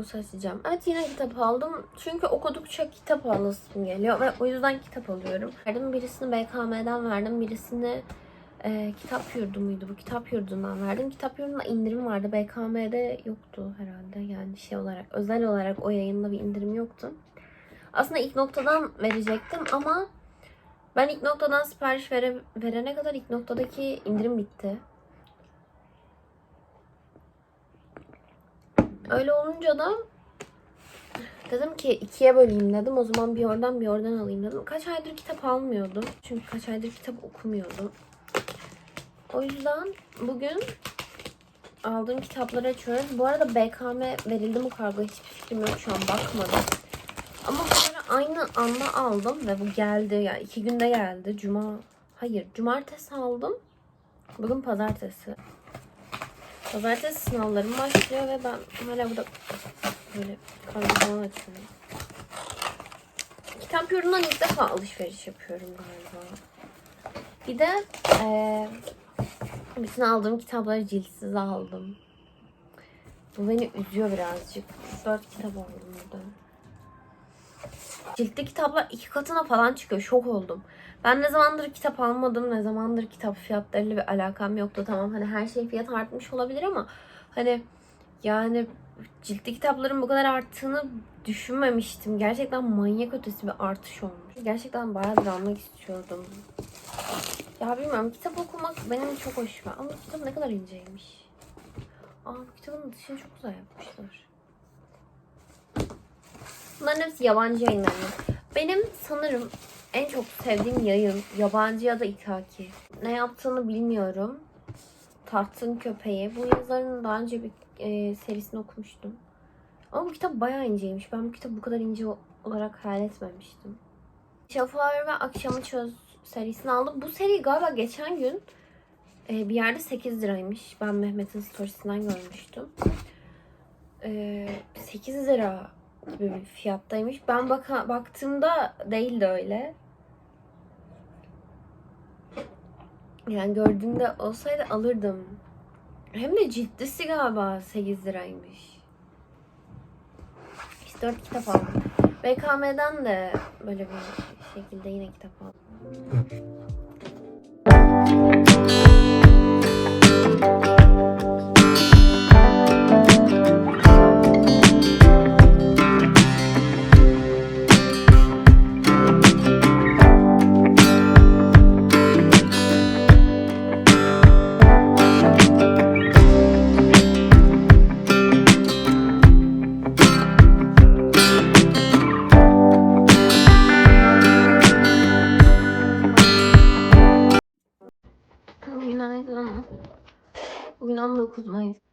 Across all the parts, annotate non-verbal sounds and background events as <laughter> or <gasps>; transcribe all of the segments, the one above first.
Kargosu açacağım. Evet yine kitap aldım. Çünkü okudukça kitap alasım geliyor ve o yüzden kitap alıyorum. Verdim birisini BKM'den verdim. Birisini e, kitap yurdu muydu bu? Kitap yurdundan verdim. Kitap yurdunda indirim vardı. BKM'de yoktu herhalde. Yani şey olarak özel olarak o yayında bir indirim yoktu. Aslında ilk noktadan verecektim ama ben ilk noktadan sipariş vere, verene kadar ilk noktadaki indirim bitti. Öyle olunca da dedim ki ikiye böleyim dedim. O zaman bir oradan bir oradan alayım dedim. Kaç aydır kitap almıyordum. Çünkü kaç aydır kitap okumuyordum. O yüzden bugün aldığım kitapları açıyoruz. Bu arada BKM verildi mi kargo hiçbir fikrim yok şu an bakmadım. Ama bunları aynı anda aldım ve bu geldi. Yani iki günde geldi. Cuma, hayır cumartesi aldım. Bugün pazartesi. Pazartesi sınavlarım başlıyor ve ben hala burada böyle falan açıyorum. Kitap yurdundan ilk defa alışveriş yapıyorum galiba. Bir de eee bütün aldığım kitapları ciltsiz aldım. Bu beni üzüyor birazcık. 4 kitap aldım buradan. Ciltli kitaplar iki katına falan çıkıyor. Şok oldum. Ben ne zamandır kitap almadım, ne zamandır kitap fiyatlarıyla bir alakam yoktu. Tamam hani her şey fiyat artmış olabilir ama hani yani ciltli kitapların bu kadar arttığını düşünmemiştim. Gerçekten manyak ötesi bir artış olmuş. Gerçekten bayağıdır almak istiyordum. Ya bilmiyorum kitap okumak benim çok hoşuma. Ama kitap ne kadar inceymiş. Aa bu kitabın dışını çok güzel yapmışlar. Bunların hepsi yabancı yayınlanıyor. Benim sanırım en çok sevdiğim yayın yabancı ya da ithaki. Ne yaptığını bilmiyorum. Tahtın Köpeği. Bu yazarın daha önce bir e, serisini okumuştum. Ama bu kitap bayağı inceymiş. Ben bu kitabı bu kadar ince olarak hayal etmemiştim. Şafaklar ve Akşamı Çöz serisini aldım. Bu seri galiba geçen gün e, bir yerde 8 liraymış. Ben Mehmet'in storiesinden görmüştüm. E, 8 lira gibi bir fiyattaymış. Ben baka, baktığımda değildi öyle. Yani gördüğümde olsaydı alırdım. Hem de ciltlisi galiba 8 liraymış. İşte 4 kitap aldım. BKM'den de böyle bir şekilde yine kitap aldım. Bugün 19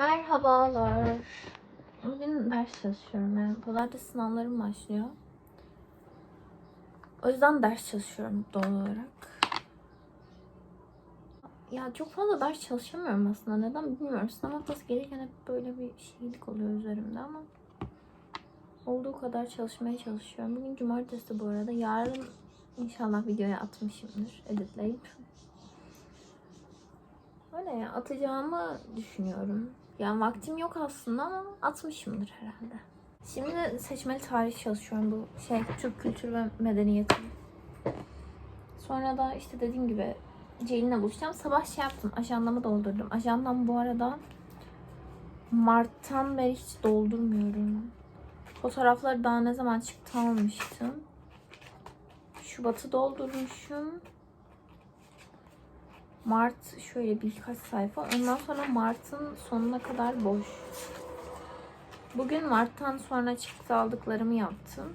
Merhabalar. Bugün ders çalışıyorum. Yani pazartesi sınavlarım başlıyor. O yüzden ders çalışıyorum doğal olarak. Ya çok fazla ders çalışamıyorum aslında. Neden bilmiyorum. Sınav haftası gelirken hep böyle bir şeylik oluyor üzerimde ama olduğu kadar çalışmaya çalışıyorum. Bugün cumartesi bu arada. Yarın inşallah videoya atmışımdır editleyip. Öyle ya atacağımı düşünüyorum. Yani vaktim yok aslında ama atmışımdır herhalde. Şimdi seçmeli tarih çalışıyorum bu şey Türk kültürü ve medeniyeti. Sonra da işte dediğim gibi Ceylin'le buluşacağım. Sabah şey yaptım. Ajandamı doldurdum. Ajandam bu arada Mart'tan beri hiç doldurmuyorum. Fotoğrafları daha ne zaman çıktı almıştım. Şubat'ı doldurmuşum. Mart şöyle birkaç sayfa. Ondan sonra Mart'ın sonuna kadar boş. Bugün Mart'tan sonra çıktı aldıklarımı yaptım.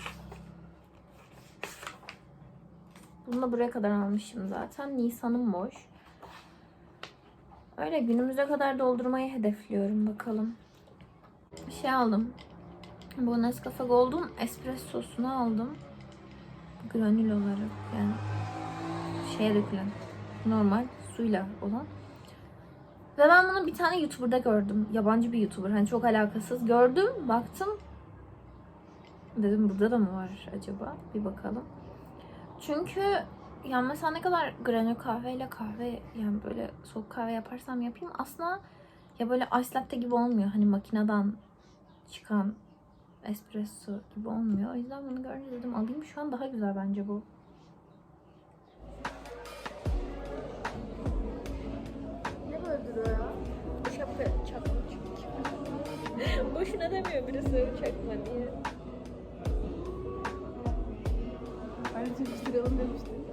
Bunu da buraya kadar almışım zaten. Nisan'ım boş. Öyle günümüze kadar doldurmayı hedefliyorum bakalım. şey aldım. Bu Nescafe Gold'un espressosunu aldım. Granül olarak yani şeye dökülen normal suyla olan. Ve ben bunu bir tane YouTuber'da gördüm. Yabancı bir YouTuber. Hani çok alakasız. Gördüm, baktım. Dedim burada da mı var acaba? Bir bakalım. Çünkü yani mesela ne kadar granül kahveyle kahve yani böyle soğuk kahve yaparsam yapayım aslında ya böyle ice latte gibi olmuyor. Hani makineden çıkan espresso gibi olmuyor. O yüzden bunu görünce dedim alayım. Şu an daha güzel bence bu. Boşuna demiyor birisi çakma diye. Ayrıca yapıştıralım demiştim.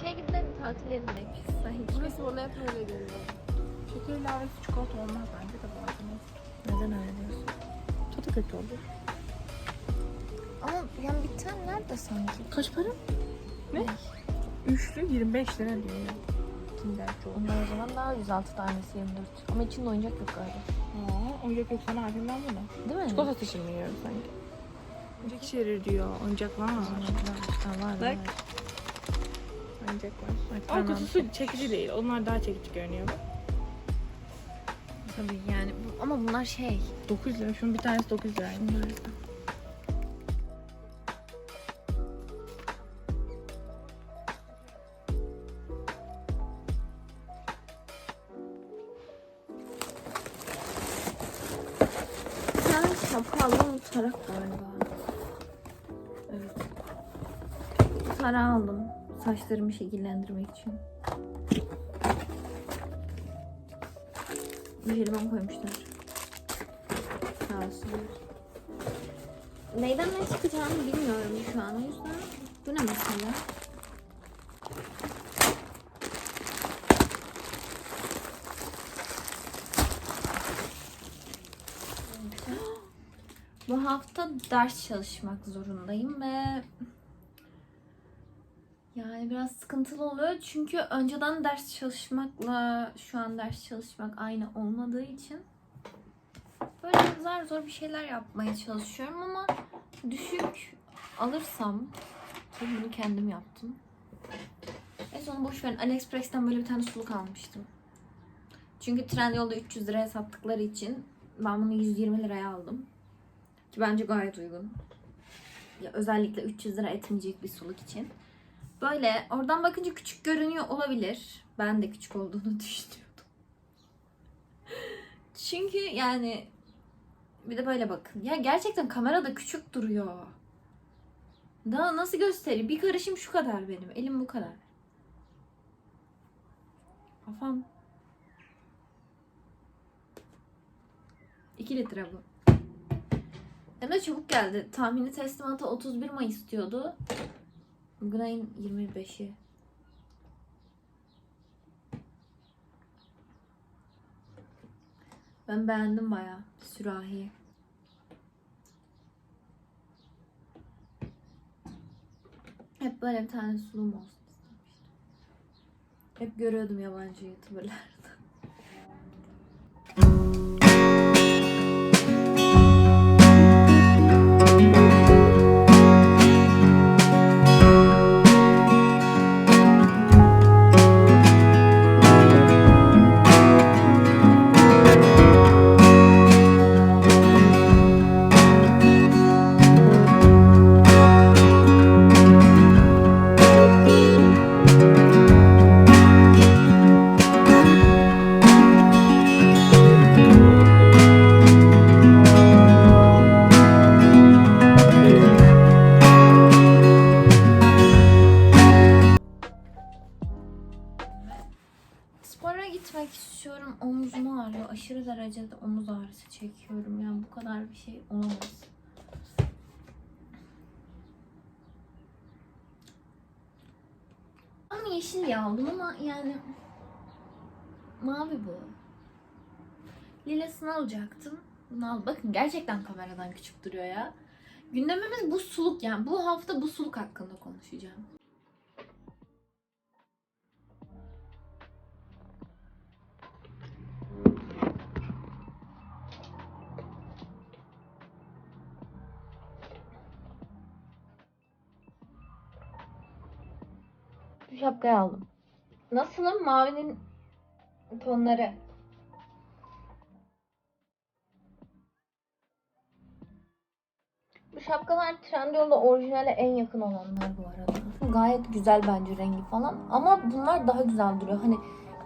Şeye gidelim tatil yerine sanki. Burası bana hep öyle geliyor. Şeker ilavesi çikolata olmaz bence de bazen. Neden öyle diyorsun? Tadı kötü olur. Ama yani bir tane nerede sanki? Kaç para? Ne? Üçlü 25 lira diyor ya. Kinder çok. Onlar o zaman daha 106 tanesi 24. Ama içinde oyuncak yok galiba. Aa, oyuncak yok sana ben bunu. Değil mi? Çikolata taşını yiyorum sanki. Oyuncak içerir diyor. Oyuncak var. Ha, var, Bak. var. Oyuncak var. Ama Tamam. kutusu çekici değil. Onlar daha çekici görünüyor. Tabii yani. bu- Ama bunlar şey. 9 lira. Şunun bir tanesi 9 lira. Bunlar Bir tane şapka aldım. Tarak galiba. Evet. Tarağı aldım. Saçlarımı şekillendirmek için. Jelibon koymuşlar. Sağ olsunlar. Neyden ne çıkacağını bilmiyorum şu an o yüzden. Bu ne mesela? <gasps> Bu hafta ders çalışmak zorundayım ve yani biraz sıkıntılı oluyor çünkü önceden ders çalışmakla şu an ders çalışmak aynı olmadığı için böyle zar zor bir şeyler yapmaya çalışıyorum ama düşük alırsam tabii bunu kendim yaptım. En son boş verin. AliExpress'ten böyle bir tane suluk almıştım. Çünkü Trendyol'da 300 liraya sattıkları için ben bunu 120 liraya aldım. Ki bence gayet uygun. Ya özellikle 300 lira etmeyecek bir suluk için. Böyle oradan bakınca küçük görünüyor olabilir. Ben de küçük olduğunu <laughs> düşünüyordum. Çünkü yani bir de böyle bakın. Ya gerçekten kamerada küçük duruyor. Daha nasıl göstereyim? Bir karışım şu kadar benim. Elim bu kadar. Kafam. 2 litre bu. Hem de çabuk geldi. Tahmini teslimatı 31 Mayıs diyordu. Bugün ayın 25'i. Ben beğendim bayağı sürahiyi. Hep böyle bir tane sunum olsun istemiştim. Hep görüyordum yabancı youtuberlarda. Aşırı derecede omuz ağrısı çekiyorum. Yani bu kadar bir şey olamaz. Ama yeşil ya aldım ama yani mavi bu. Lilasını alacaktım. Bunu al. Bakın gerçekten kameradan küçük duruyor ya. Gündemimiz bu suluk yani. Bu hafta bu suluk hakkında konuşacağım. Şu şapkayı aldım. Nasılım? Mavinin tonları. Bu şapkalar Trendyol'da orijinale en yakın olanlar bu arada. Gayet güzel bence rengi falan. Ama bunlar daha güzel duruyor. Hani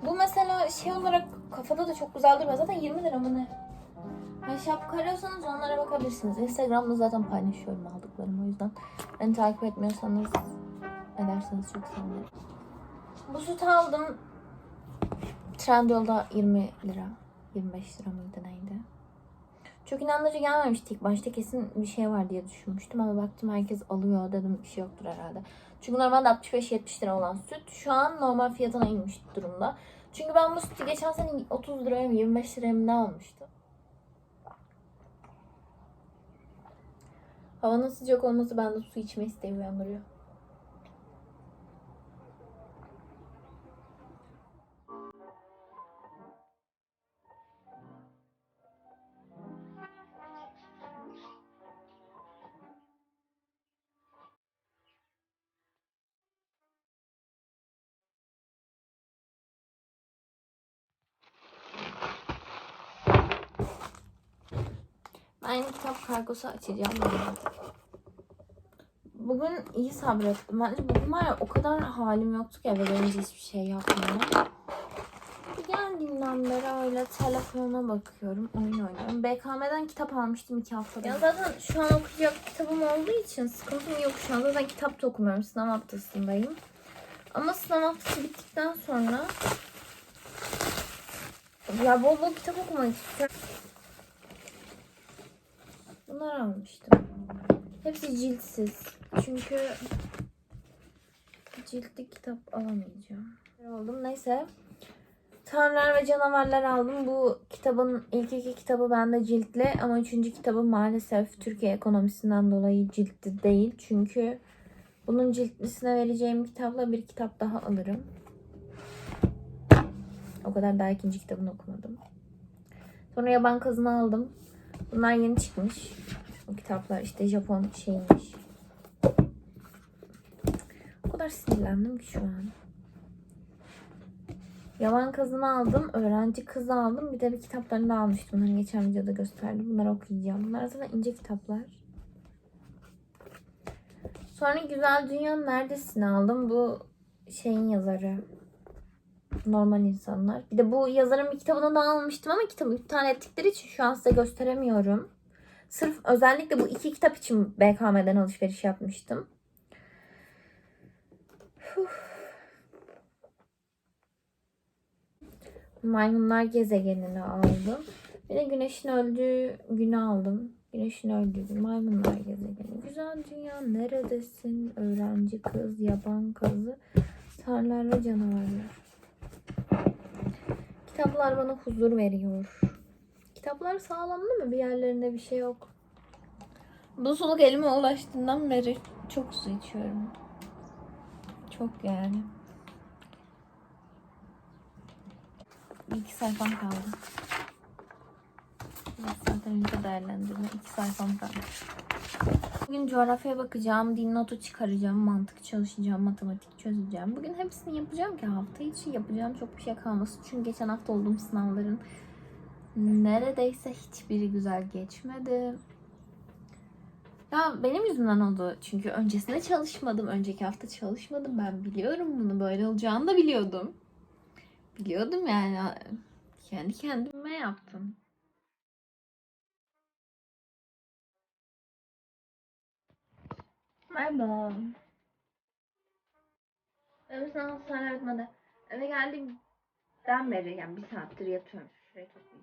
bu mesela şey olarak kafada da çok güzel duruyor. Zaten 20 lira mı ne? Yani şapka arıyorsanız onlara bakabilirsiniz. Instagram'da zaten paylaşıyorum aldıklarımı o yüzden. Beni takip etmiyorsanız ederseniz çok sevinirim. Bu sütü aldım. Trendyol'da 20 lira. 25 lira mıydı neydi? Çok inandırıcı gelmemişti ilk başta. Kesin bir şey var diye düşünmüştüm ama baktım herkes alıyor dedim bir şey yoktur herhalde. Çünkü normalde 65-70 lira olan süt şu an normal fiyatına inmiş durumda. Çünkü ben bu sütü geçen sene 30 liraya mı 25 liraya mı ne almıştım. Havanın sıcak olması bende su içme isteği uyandırıyor. Ben kitap kargosu açacağım. Bugün iyi sabrettim. Bence bugün var ya o kadar halim yoktu ki eve gelince hiçbir şey yapmaya. Geldiğimden beri öyle telefona bakıyorum, oyun oynuyorum. BKM'den kitap almıştım iki haftada. Ya zaten şu an okuyacak kitabım olduğu için sıkıntım yok şu an. Zaten kitap da okumuyorum. Sınav haftasındayım. Ama sınav haftası bittikten sonra ya bol bol kitap okumak istiyorum. Bunlar almıştım. Hepsi ciltsiz. Çünkü ciltli kitap alamayacağım. Aldım. Neyse. Tanrılar ve Canavarlar aldım. Bu kitabın ilk iki kitabı bende ciltli ama üçüncü kitabı maalesef Türkiye ekonomisinden dolayı ciltli değil. Çünkü bunun ciltlisine vereceğim kitapla bir kitap daha alırım. O kadar daha ikinci kitabını okumadım. Sonra yaban kazını aldım. Bunlar yeni çıkmış. Bu kitaplar işte Japon şeymiş. O kadar sinirlendim ki şu an. Yavan kazını aldım. Öğrenci kızı aldım. Bir de bir kitaplarını da almıştım. Hani geçen videoda gösterdim. Bunları okuyacağım. Bunlar zaten ince kitaplar. Sonra Güzel Dünya Neredesin aldım. Bu şeyin yazarı. Normal insanlar. Bir de bu yazarın bir kitabını da almıştım ama kitabı iptal ettikleri için şu an size gösteremiyorum. Sırf özellikle bu iki kitap için BKM'den alışveriş yapmıştım. Maymunlar gezegenini aldım. Bir de güneşin öldüğü günü aldım. Güneşin öldüğü gün maymunlar gezegeni. Güzel dünya neredesin? Öğrenci kız, yaban kızı, tarlar ve canavarlar. Kitaplar bana huzur veriyor. Kitaplar sağlamlı mı? Bir yerlerinde bir şey yok. Bu suluk elime ulaştığından beri çok su içiyorum. Çok yani. Bir iki sayfam kaldı. Önce değerlendirme. iki sayfam kaldı. Bugün coğrafyaya bakacağım, din notu çıkaracağım, mantık çalışacağım, matematik çözeceğim. Bugün hepsini yapacağım ki hafta içi yapacağım çok bir şey kalmasın. Çünkü geçen hafta olduğum sınavların neredeyse hiçbiri güzel geçmedi. Ya benim yüzümden oldu. Çünkü öncesinde çalışmadım. Önceki hafta çalışmadım. Ben biliyorum bunu. Böyle olacağını da biliyordum. Biliyordum yani. Kendi kendime yaptım. My mom. Benim sınavım ısrar etmedi. Eve geldiğimden beri yani bir saattir yatıyorum. Şuraya toplayayım.